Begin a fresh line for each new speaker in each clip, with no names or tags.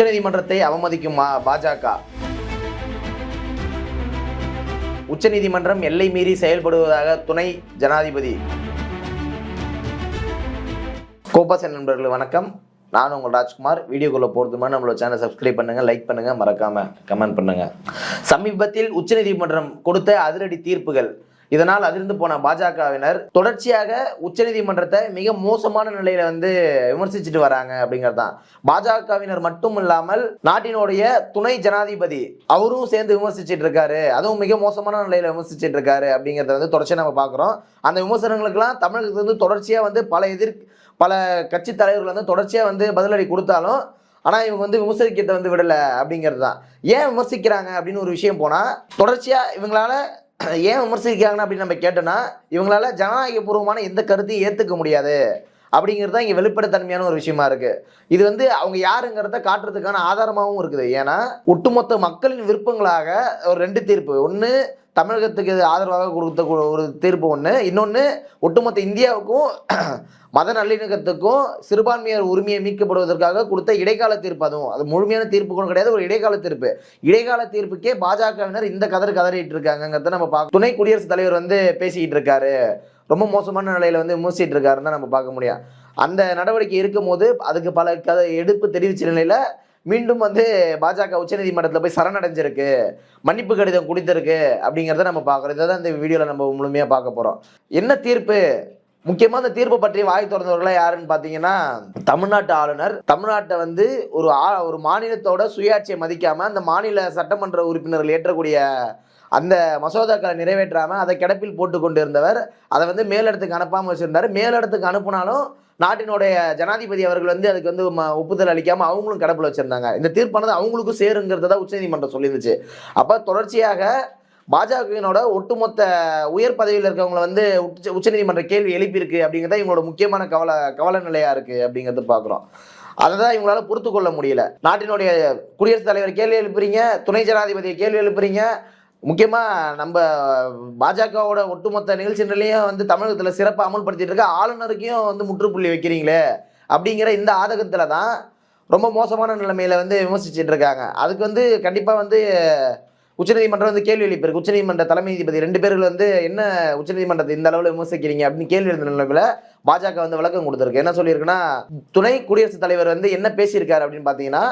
உச்சநீதிமன்றத்தை அவமதிக்கும் பாஜக. உச்சநீதிமன்றம் எல்லை மீறி செயல்படுவதாக துணை ஜனாதிபதி. கோபாசன் நண்பர்கள் வணக்கம். நான் உங்கள் ராஜ்குமார். வீடியோக்குள்ளே போகிறதுமே நம்மளோட சேனல் சப்ஸ்கிரைப் பண்ணுங்கள் லைக் பண்ணுங்கள் மறக்காம கமெண்ட் பண்ணுங்கள் சமீபத்தில் உச்சநீதிமன்றம் கொடுத்த அதிரடி தீர்ப்புகள். இதனால் அதிர்ந்து போன பாஜகவினர் தொடர்ச்சியாக உச்சநீதிமன்றத்தை மிக மோசமான நிலையில வந்து விமர்சிச்சுட்டு வராங்க அப்படிங்கிறது தான் பாஜகவினர் மட்டும் இல்லாமல் நாட்டினுடைய துணை ஜனாதிபதி அவரும் சேர்ந்து விமர்சிச்சுட்டு இருக்காரு. அதுவும் மிக மோசமான நிலையில விமர்சிச்சுட்டு இருக்காரு அப்படிங்கிறத வந்து தொடர்ச்சியாக நம்ம பார்க்குறோம். அந்த விமர்சனங்களுக்கெல்லாம் தமிழகத்துல இருந்து தொடர்ச்சியாக வந்து பல எதிர் பல கட்சி தலைவர்கள் வந்து தொடர்ச்சியாக வந்து பதிலடி கொடுத்தாலும் ஆனால் இவங்க வந்து விமர்சிக்கிறத வந்து விடலை அப்படிங்கிறது தான் ஏன் விமர்சிக்கிறாங்க அப்படின்னு ஒரு விஷயம் போனால் தொடர்ச்சியாக இவங்களால ஏன் விமர்சிக்கிறாங்க அப்படின்னு நம்ம கேட்டோம்னா இவங்களால ஜனநாயகபூர்வமான எந்த கருத்தையும் ஏற்றுக்க முடியாது. அப்படிங்கிறது தான் இங்கே வெளிப்படைத்தன்மையான ஒரு விஷயமா இருக்கு. இது வந்து அவங்க யாருங்கிறத காட்டுறதுக்கான ஆதாரமாகவும் இருக்குது. ஏன்னா ஒட்டுமொத்த மக்களின் விருப்பங்களாக ஒரு ரெண்டு தீர்ப்பு. ஒன்று தமிழகத்துக்கு ஆதரவாக கொடுத்த ஒரு தீர்ப்பு ஒன்று இன்னொன்று ஒட்டுமொத்த இந்தியாவுக்கும் மத நல்லிணக்கத்துக்கும் சிறுபான்மையர் உரிமையை மீட்கப்படுவதற்காக கொடுத்த இடைக்கால தீர்ப்பு அதுவும். அது முழுமையான தீர்ப்பு கூட கிடையாது ஒரு இடைக்கால தீர்ப்பு. இடைக்கால தீர்ப்புக்கே பாஜகவினர் இந்த கதறு கதறிட்டு இருக்காங்கிறத நம்ம பார்க்க துணை குடியரசுத் தலைவர் வந்து பேசிக்கிட்டு இருக்காரு. ரொம்ப மோசமான நிலையில வந்து விமர்சிட்டு இருக்காருன்னு தான் நம்ம பார்க்க முடியும். அந்த நடவடிக்கை இருக்கும்போது அதுக்கு பல கதை எடுப்பு தெரிவிச்ச நிலையில மீண்டும் வந்து பாஜக உச்சநீதிமன்றத்தில் போய் சரணடைஞ்சிருக்கு. மன்னிப்பு கடிதம் கொடுத்திருக்கு அப்படிங்கிறத நம்ம பார்க்குறோம். இதை தான் இந்த வீடியோவில் நம்ம முழுமையாக பார்க்க போகிறோம் என்ன தீர்ப்பு? முக்கியமாக இந்த தீர்ப்பை பற்றி வாய் திறந்தவர்களா யாருன்னு பார்த்தீங்கன்னா தமிழ்நாட்டு ஆளுநர். தமிழ்நாட்டை வந்து ஒரு ஆ- ஒரு மாநிலத்தோட சுயாட்சியை மதிக்காம அந்த மாநில சட்டமன்ற உறுப்பினர்கள் ஏற்றக்கூடிய அந்த மசோதாக்களை நிறைவேற்றாம அதை கிடப்பில் போட்டு கொண்டு இருந்தவர் அதை வந்து மேலிடத்துக்கு அனுப்பாம வச்சிருந்தாரு. மேலிடத்துக்கு அனுப்புனாலும் நாட்டினுடைய ஜனாதிபதி அவர்கள் வந்து அதுக்கு வந்து ம- ஒப்புதல் அளிக்காம அவங்களும் கிடப்பில் வச்சிருந்தாங்க. இந்த தீர்ப்பானது அவங்களுக்கும் சேருங்கிறத தான் உச்சநீதிமன்றம் சொல்லியிருந்துச்சு. அப்போ தொடர்ச்சியாக பாஜகவினோட ஒட்டுமொத்த உயர் பதவியில் இருக்கவங்களை வந்து உச்ச உச்சநீதிமன்ற கேள்வி எழுப்பியிருக்கு அப்படிங்கிறத இவங்களோட முக்கியமான கவலை கவலை நிலையாக இருக்குது அப்படிங்கிறது பார்க்குறோம். அதை தான் இவங்களால பொறுத்து கொள்ள முடியல. நாட்டினுடைய குடியரசுத் தலைவர் கேள்வி எழுப்புறீங்க துணை ஜனாதிபதியை கேள்வி எழுப்புறீங்க. முக்கியமாக நம்ம பாஜகவோட ஒட்டுமொத்த நிகழ்ச்சி நிலையும் வந்து தமிழகத்தில் சிறப்பாக அமல்படுத்திட்டு இருக்க ஆளுநருக்கும் வந்து முற்றுப்புள்ளி வைக்கிறீங்களே அப்படிங்கிற இந்த ஆதகத்தில் தான் ரொம்ப மோசமான நிலைமையில் வந்து விமர்சிச்சுட்டு இருக்காங்க. அதுக்கு வந்து கண்டிப்பாக வந்து உச்சநீதிமன்றம் வந்து கேள்வி எழுப்பியிருக்கு. உச்சநீதிமன்ற தலைமை நீதிபதி ரெண்டு பேர்கள் வந்து என்ன உச்சநீதிமன்றத்தை இந்த அளவில் விமர்சிக்கிறீங்க அப்படின்னு கேள்வி எழுந்த நிலவில் பாஜக வந்து விளக்கம் கொடுத்துருக்கு. என்ன சொல்லியிருக்குன்னா துணை குடியரசுத் தலைவர் வந்து என்ன பேசியிருக்காரு அப்படின்னு பார்த்தீங்கன்னா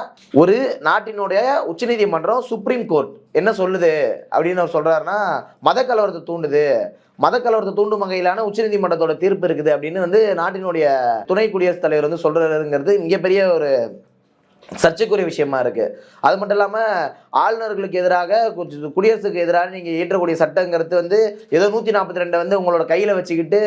ஒரு நாட்டினுடைய உச்சநீதிமன்றம் சுப்ரீம் கோர்ட் என்ன சொல்லுது அப்படின்னு அவர் சொல்கிறாருன்னா மத கலவரத்தை தூண்டுது. மத கலவரத்தை தூண்டும் வகையிலான உச்சநீதிமன்றத்தோட தீர்ப்பு இருக்குது அப்படின்னு வந்து நாட்டினுடைய துணை குடியரசுத் தலைவர் வந்து சொல்கிறாருங்கிறது மிகப்பெரிய ஒரு சர்ச்சைக்குரிய விஷயமா இருக்கு. அது மட்டும் இல்லாமல் ஆளுநர்களுக்கு எதிராக கொஞ்சம் குடியரசுக்கு எதிராக நீங்கள் இயற்றக்கூடிய சட்டங்கிறது வந்து ஏதோ நூற்றி நாற்பத்தி ரெண்டை வந்து உங்களோட கையில் வச்சுக்கிட்டு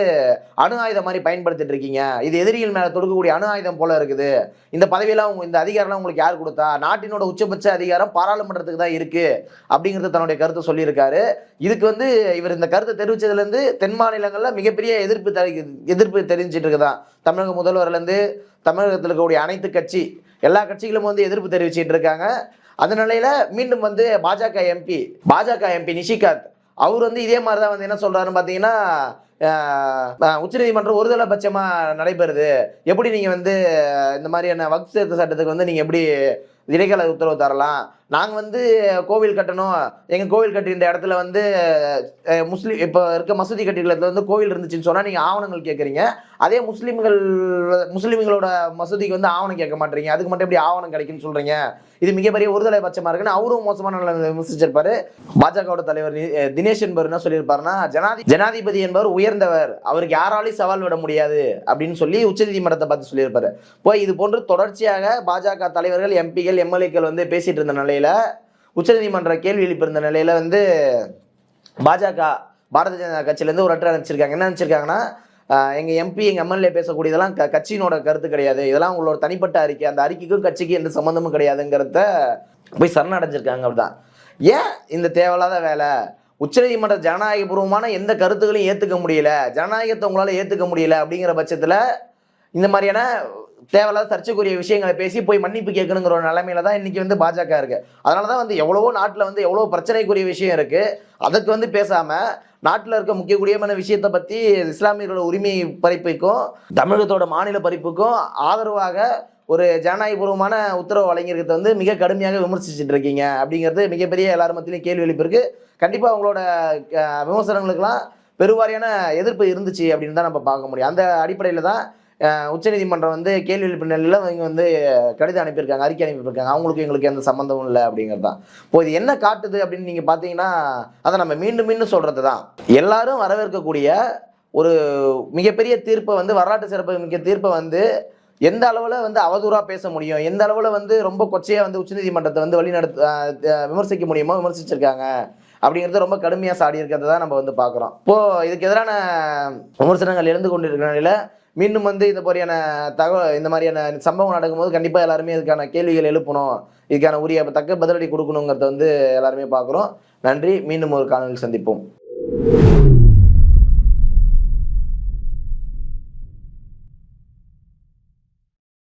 அணு ஆயுதம் மாதிரி பயன்படுத்திட்டு இருக்கீங்க. இது எதிரிகள் மேலே தொடுக்கக்கூடிய அணு ஆயுதம் போல இருக்குது. இந்த பதவியெல்லாம் உங்க இந்த அதிகாரம்லாம் உங்களுக்கு யார் கொடுத்தா? நாட்டினோட உச்சபட்ச அதிகாரம் பாராளுமன்றத்துக்கு தான் இருக்கு அப்படிங்கிறது தன்னுடைய கருத்தை சொல்லியிருக்காரு. இதுக்கு வந்து இவர் இந்த கருத்தை தெரிவித்ததுலேருந்து தென் மாநிலங்களில் மிகப்பெரிய எதிர்ப்பு தெரி- எதிர்ப்பு தெரிஞ்சிட்டு இருக்குதான். தமிழக முதல்வர்லேருந்து தமிழகத்தில் இருக்கக்கூடிய அனைத்து கட்சி எல்லா கட்சிகளும் வந்து எதிர்ப்பு தெரிவிச்சிட்டு இருக்காங்க. அந்த நிலையில மீண்டும் வந்து பாஜக எம்பி பாஜக எம்பி நிஷிகாந்த் அவர் வந்து இதே மாதிரி தான் வந்து என்ன சொல்றாருன்னு பார்த்தீங்கன்னா உச்சநீதிமன்றம் ஒருதலை பட்சமாக நடைபெறுது. எப்படி நீங்கள் வந்து இந்த மாதிரியான வக்ஃப் சட்டத்துக்கு வந்து நீங்கள் எப்படி இடைக்கால உத்தரவு தரலாம். நாங்கள் வந்து கோவில் கட்டணும். எங்கள் கோவில் கட்டியிருந்த இடத்துல வந்து முஸ்லீம் இப்போ இருக்க மசூதி கட்டியிருக்க இடத்துல வந்து கோவில் இருந்துச்சுன்னு சொன்னால் நீங்கள் ஆவணங்கள் கேட்குறீங்க அதே முஸ்லீம்கள் முஸ்லீம்களோட மசூதிக்கு வந்து ஆவணம் கேட்க மாட்டீங்க. அதுக்கு மட்டும் எப்படி ஆவணம் கிடைக்குன்னு சொல்கிறீங்க இது மிகப்பெரிய ஒருதலை பட்சமாக இருக்குன்னு அவரும் மோசமான நிலைமையில விமர்சிச்சிருப்பாரு. பாஜகவோட தலைவர் தினேஷ் என்பவர் என்ன சொல்லியிருப்பாருன்னா ஜனாதி ஜனாதிபதி என்பவர் உயர்ந்தவர். அவருக்கு யாராலையும் சவால் விட முடியாது. அப்படின்னு சொல்லி உச்சநீதிமன்றத்தை பார்த்து சொல்லியிருப்பாரு. போய் இது போன்று தொடர்ச்சியாக பாஜக தலைவர்கள் எம்பிகள் எம்எல்ஏக்கள் வந்து பேசிட்டு இருந்த நிலையில உச்சநீதிமன்ற கேள்வி எழுப்பியிருந்த நிலையில வந்து பாஜக பாரதிய ஜனதா கட்சியிலேருந்து ஒரு லெட்டர் அனுப்பிச்சிருக்காங்க. என்ன அனுப்பிச்சிருக்காங்கன்னா எங்கள் எம்பி எங்கள் எம்எல்ஏ பேசக்கூடியதெல்லாம் க கட்சியினோட கருத்து கிடையாது. இதெல்லாம் உங்களோட தனிப்பட்ட அறிக்கை. அந்த அறிக்கைக்கும் கட்சிக்கும் எந்த சம்மந்தமும் கிடையாதுங்கிறத போய் சரணடைஞ்சிருக்காங்க அப்படிதான். ஏன் இந்த தேவையில்லாத வேலை? உச்சநீதிமன்ற ஜனநாயகபூர்வமான எந்த கருத்துக்களையும் ஏற்றுக்க முடியல. ஜனநாயகத்தை உங்களால் ஏற்றுக்க முடியல அப்படிங்கிற பட்சத்தில் இந்த மாதிரியான தேவையில்லாத சர்ச்சைக்குரிய விஷயங்களை பேசி போய் மன்னிப்பு கேட்கணுங்கிற ஒரு நிலைமையில தான் இன்னைக்கு வந்து பாஜக இருக்கு. அதனால தான் வந்து எவ்வளவோ நாட்டில் வந்து எவ்வளோ பிரச்சனைக்குரிய விஷயம் இருக்கு. அதுக்கு வந்து பேசாம நாட்டில் இருக்க முக்கியக்கூடியமான விஷயத்தை பற்றி இஸ்லாமியர்களோட உரிமை பறிப்புக்கும் தமிழகத்தோட மாநில பறிப்புக்கும் ஆதரவாக ஒரு ஜனநாயகபூர்வமான உத்தரவு வழங்கியிருக்கிறது வந்து மிக கடுமையாக விமர்சிச்சுட்டு இருக்கீங்க. அப்படிங்கிறது மிகப்பெரிய எல்லார் மத்தியிலையும் கேள்வி எழுப்பியிருக்கு கண்டிப்பாக அவங்களோட விமர்சனங்களுக்கெல்லாம் பெருவாரியான எதிர்ப்பு இருந்துச்சு அப்படின்னு தான் நம்ம பார்க்க முடியும். அந்த அடிப்படையில் தான் உச்சநீதிமன்றம் வந்து கேள்வி எழுப்பு நிலையில் இவங்க வந்து கடிதம் அனுப்பியிருக்காங்க அறிக்கை அனுப்பியிருக்காங்க. அவங்களுக்கு எங்களுக்கு எந்த சம்மந்தமும் இல்லை அப்படிங்கிறது தான். இப்போ இது என்ன காட்டுது அப்படின்னு நீங்கள் பார்த்தீங்கன்னா அதை நம்ம மீண்டும் மீண்டும் சொல்கிறது தான். எல்லாரும் வரவேற்கக்கூடிய ஒரு மிகப்பெரிய தீர்ப்பை வந்து வரலாற்று சிறப்பு மிக்க தீர்ப்பை வந்து எந்த அளவில் வந்து அவதூறாக பேச முடியும் எந்த அளவில் வந்து ரொம்ப கொச்சையாக வந்து உச்சநீதிமன்றத்தை வந்து வழிநடத்த விமர்சிக்க முடியுமோ விமர்சிச்சிருக்காங்க. அப்படிங்கிறது ரொம்ப கடுமையாக சாடி இருக்கிறத தான் நம்ம வந்து பார்க்குறோம் இப்போது இதுக்கு எதிரான விமர்சனங்கள் எழுந்து கொண்டிருக்கிற நிலையில் மீண்டும் வந்து இந்த மாதிரியான தகவல் இந்த மாதிரியான சம்பவம் நடக்கும்போது கண்டிப்பாக எல்லாருமே இதுக்கான கேள்விகள் எழுப்பணும். இதுக்கான உரிய தக்க பதிலடி கொடுக்கணுங்கிறத வந்து எல்லாருமே பார்க்குறோம் நன்றி. மீண்டும் ஒரு காணொலி சந்திப்போம்.